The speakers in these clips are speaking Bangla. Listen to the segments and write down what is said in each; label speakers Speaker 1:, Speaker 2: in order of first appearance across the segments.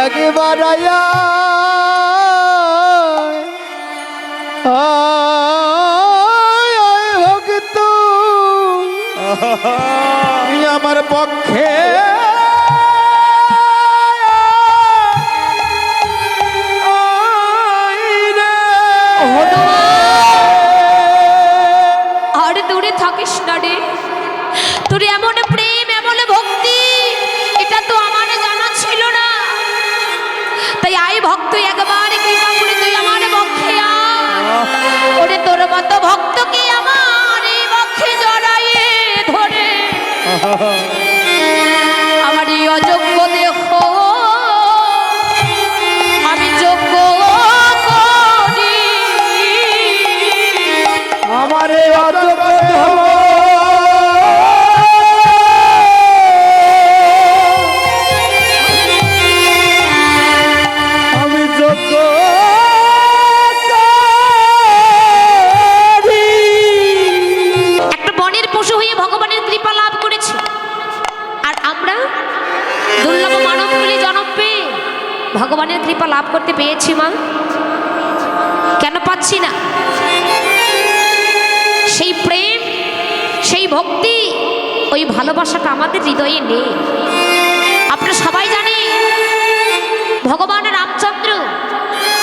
Speaker 1: একবার ভক্ত। আমার পক্ষে
Speaker 2: ভক্তি, ওই ভালোবাসাটা আমাদের হৃদয়ে নেই। আপনারা সবাই জানে ভগবান রামচন্দ্র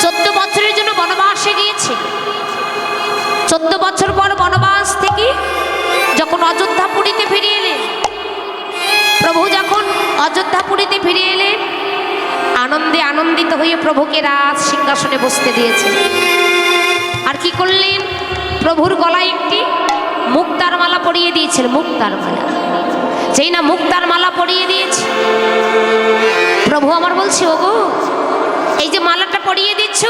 Speaker 2: চোদ্দ বছরের জন্য বনবাসে গিয়েছে। চোদ্দ বছর পর বনবাস থেকে যখন অযোধ্যাপুরীতে ফিরে এলেন, প্রভু যখন অযোধ্যাপুরীতে ফিরে এলেন, আনন্দে আনন্দিত হয়ে প্রভুকে রাজ সিংহাসনে বসতে দিয়েছেন। আর কি করলেন? প্রভুর গলায় একটি পরিয়ে দিয়েছিল মুক্তার মালা। যেই না মুক্তার মালা পরিয়ে দিয়েছে। প্রভু আমার বলছে, ওগো, এই যে মালাটা পরিয়ে দিচ্ছ,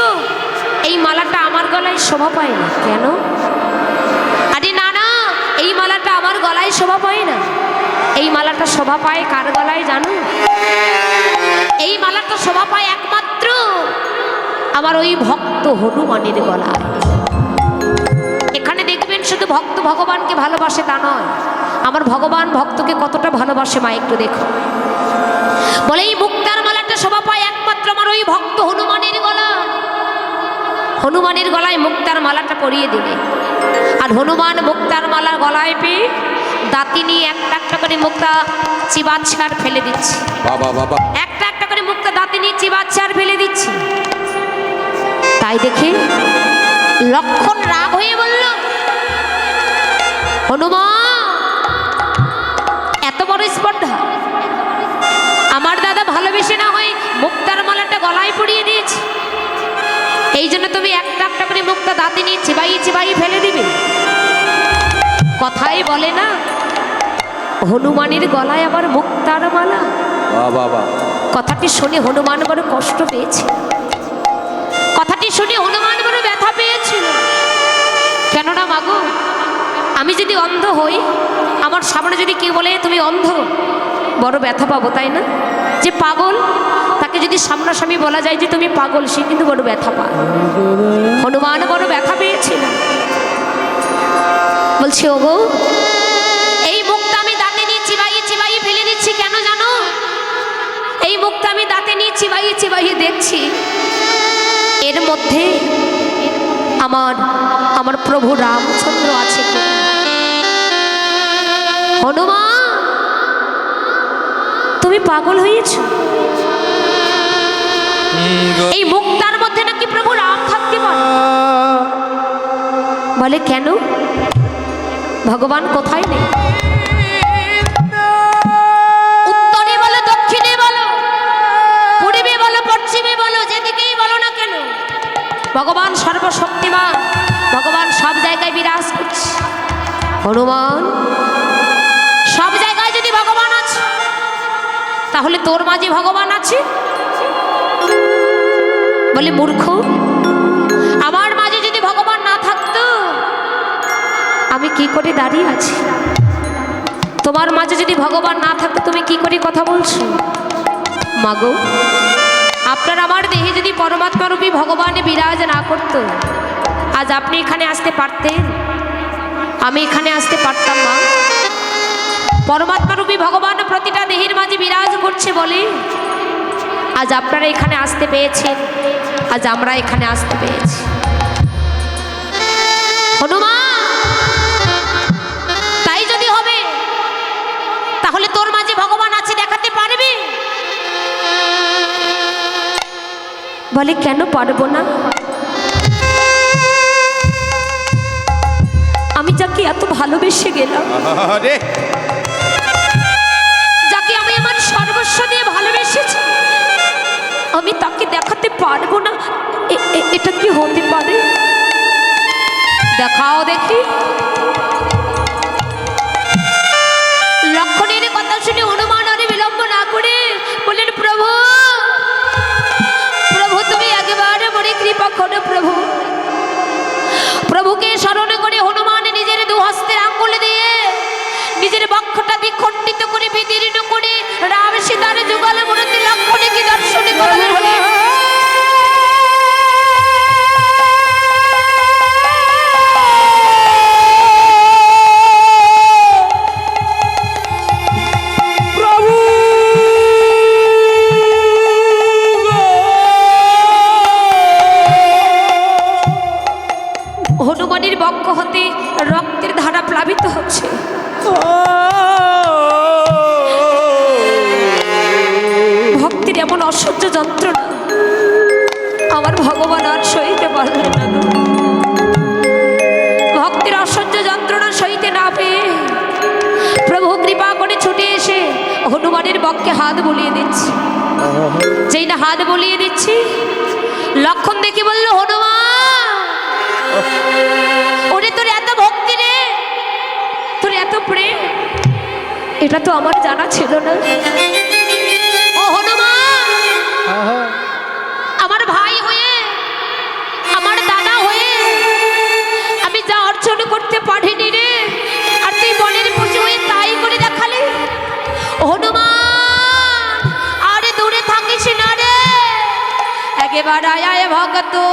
Speaker 2: এই মালাটা আমার গলায় শোভা পায় না। কেন? আরে না না, এই মালাটা আমার গলায় শোভা পায় না। এই মালাটা শোভা পায় কার গলায় জানো? এই মালাটা শোভা পায় একমাত্র আমার ওই ভক্ত হনুমানের শুধু ভক্ত ভগবানকে ভালোবাসে তা নয়। আমার ভগবান ভক্তকে কতটা ভালোবাসে মা একটু দেখো। বলে এই মুক্তার মালাটা শোভা পায় একমাত্র আমার ওই ভক্ত হনুমানের গলা। হনুমানের গলায় মুক্তার মালাটা পরিয়ে দিলে। আর হনুমান মুক্তার মালা গলায় পেয়ে দাঁতি নিয়ে একটা একটা করে মুক্তা চিবাচ্ছে আর ফেলে দিচ্ছে। একটা একটা করে মুক্তা দাঁতি নিয়ে চিবাচ্ছে আর ফেলে দিচ্ছে। তাই দেখে লক্ষণ রাগ হয়ে বলল হনুমান এত বড় স্পর্ধা। আমার দাদা ভালোবেসে না হয় মুক্তার মালাটা গলায় পরিয়ে দিয়েছে। এই জন্য তুমি একটা একটা করে মুক্তা দাঁতে নিয়ে চিবাই চিবাই ফেলে দিবে। কথাই বলে না হনুমানের গলায় আবার মুক্তার মালা। কথাটি শুনে হনুমান বড় কষ্ট পেয়েছে। আমি যদি অন্ধ হই, আমার সামনে যদি কেউ বলে, তুমি অন্ধ, বড় ব্যথা পাবো, তাই না? যে পাগল, তাকে যদি সামনাসামনি বলা যায় যে তুমি পাগল, সে কিন্তু বড় ব্যথা পায়। হনুমান বড় ব্যথা পেয়েছিল বলছি ওগো এই মুখটা আমি দাঁতে নিয়ে চিবাই চিবাই ফেলে দিচ্ছি কেন জানো? এই মুখটা আমি দাঁতে নিয়ে চিবাইয়ে চিবাইয়ে দেখছি। এর মধ্যে আমার আমার প্রভু রামচন্দ্র আছে কি? হনুমান, তুমি পাগল হয়েছ? এই মুক্তার মধ্যে নাকি প্রভু রাম থাকতে পারে? বলে, কেন? ভগবান কোথায় নেই? উত্তরে বলো, দক্ষিণে বলো বলো, পশ্চিমে বলো, যেদিকেই বলো না কেন? ভগবান সর্বশক্তিমান, ভগবান সব জায়গায় বিরাজ করছে। হনুমান তাহলে তোর মাঝে ভগবান আছে? বলে, মূর্খ, আমার মাঝে যদি ভগবান না থাকতো, আমি কি করে দাঁড়িয়ে আছি? তোমার মাঝে যদি ভগবান না থাকতো, তুমি কি করে কথা বলছো? মাগো, আপনার আমার দেহে যদি পরমাত্মারূপী ভগবান বিরাজ না করতো, আজ আপনি এখানে আসতে পারতেন। আমি এখানে আসতে পারতাম না। পরমাত্মারূপী ভগবান প্রতিটা দেহের মাঝে বিরাজ করছে বলে। আজ আপনারা এখানে আসতে পেয়েছেন। আজ আমরা এখানে আসতে পেয়েছি। হনুমান, তাই যদি হবে, তাহলে তোর মাঝে ভগবান আছে দেখাতে পারবি? বলে কেন পারব না? আমি যাকে এত ভালোবেসে গেলাম। পারব না এটা কি হতে পারে? দেখাও দেখি। হনুমানের বক্ষে হাত বলিয়ে দিচ্ছি। যেই না হাত বলিয়ে দিচ্ছি, লক্ষণ দেখে বলল, হনুমান, ওরে তোর এত ভক্তি রে, তোর এত প্রেম, এটা তো আমার জানা ছিল না। ও হনুমান, আমার ভাই হয়ে, আমার দাদা হয়ে, আমি যা অর্চন করতে પડાયા ભગતો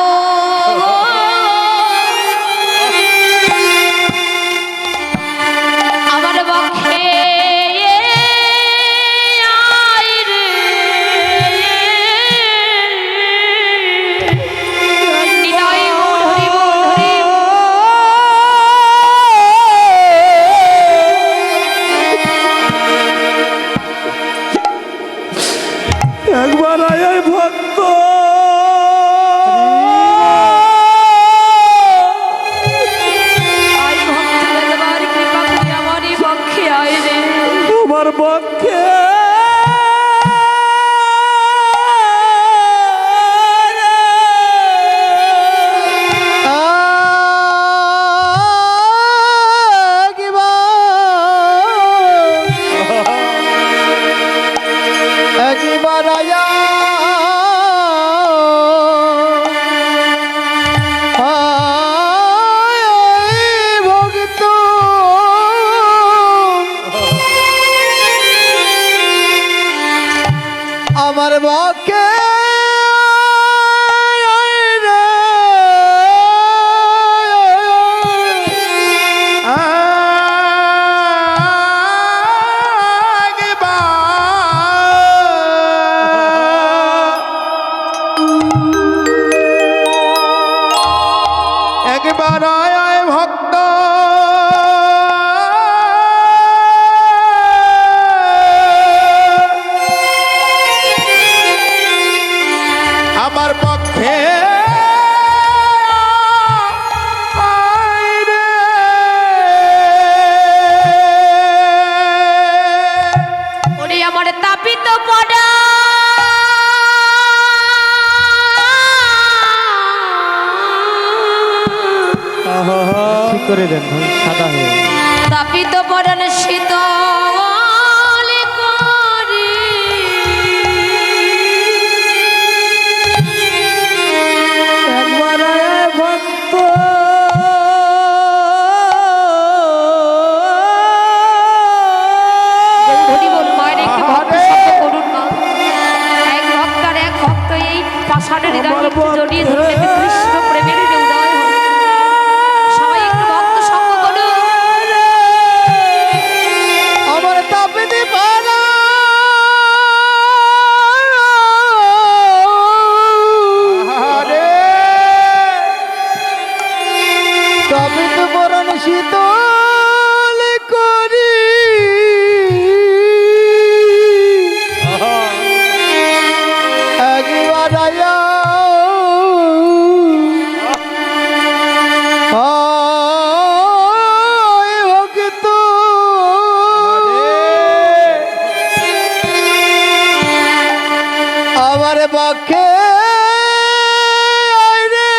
Speaker 2: রে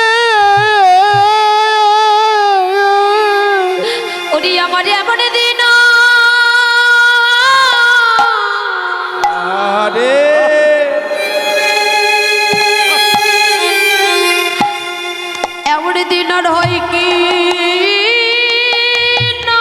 Speaker 2: ওরে আমার এমন দিন।
Speaker 1: আরে।
Speaker 2: এমন দিন আর হয় কি না?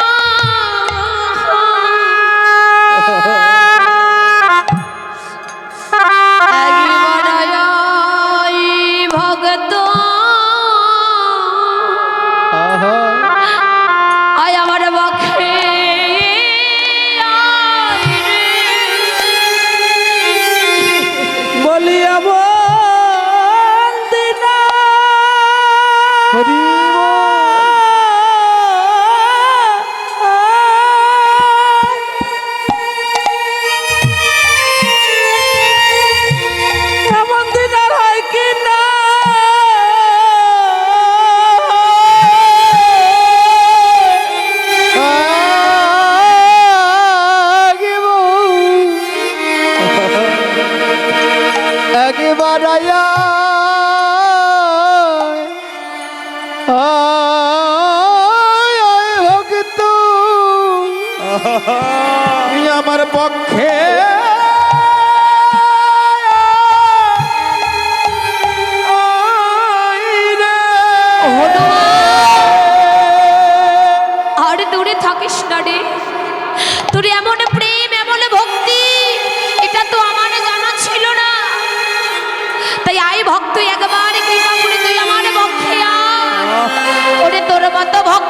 Speaker 2: আমার
Speaker 1: পক্ষে।
Speaker 2: আর দূরে থাকিস না রে। তোর এমন প্রেম, এমন ভক্তি, এটা তো আমার জানা ছিল না। তাই আই ভক্ত, একবার কৃপা করে তুই আমার আয়। ওরে তোর মতো ভক্তকে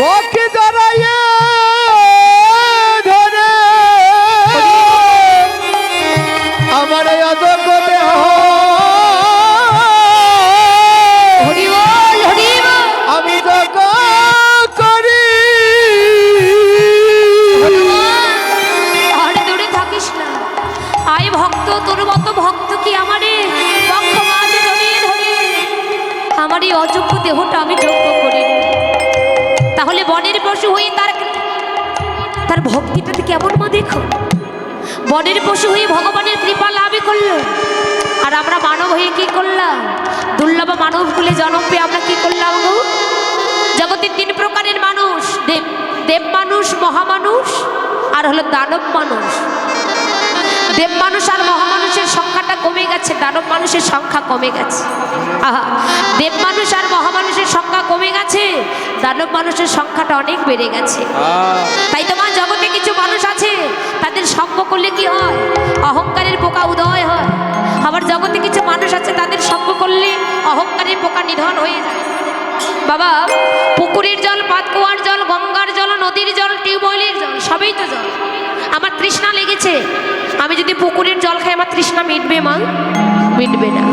Speaker 1: বকে জড়াইয়ে
Speaker 2: পশু হয়ে তার তার ভক্তিটাতে কেমন মা দেখো? বনের পশু হয়ে ভগবানের কৃপা লাভই করল। আর আমরা মানব হয়ে কি করলাম? দুর্লভ মানব কুলে জন্ম পেয়ে আমরা কি করলাম গো? জগতের তিন প্রকারের মানুষ, দেব দেব মানুষ, মহামানুষ, আর হলো দানব মানুষ। দেব মানুষ আর মহামানুষের সংখ্যাটা কমে গেছে, দানব মানুষের সংখ্যা কমে গেছে। আহা, দেব মানুষ আর মহামানুষের সংখ্যা কমে গেছে দানব মানুষের সংখ্যাটা অনেক বেড়ে গেছে। তাই তোমার জগতে কিছু মানুষ আছে তাদের সঙ্গ করলে কি হয়? অহংকারের পোকা উদয় হয়। আমার জগতে কিছু মানুষ আছে তাদের সঙ্গ করলে অহংকারের পোকা নিধন হয়ে যায়। বাবা পুকুরের জল পাতকুয়ার জল গঙ্গার জল নদীর জল টিউবওয়েলের জল সবই তো জল। আমার তৃষ্ণা লেগেছে। আমি যদি পুকুরের জল খাই আমার তৃষ্ণা মিটবে মা? মিটবে না।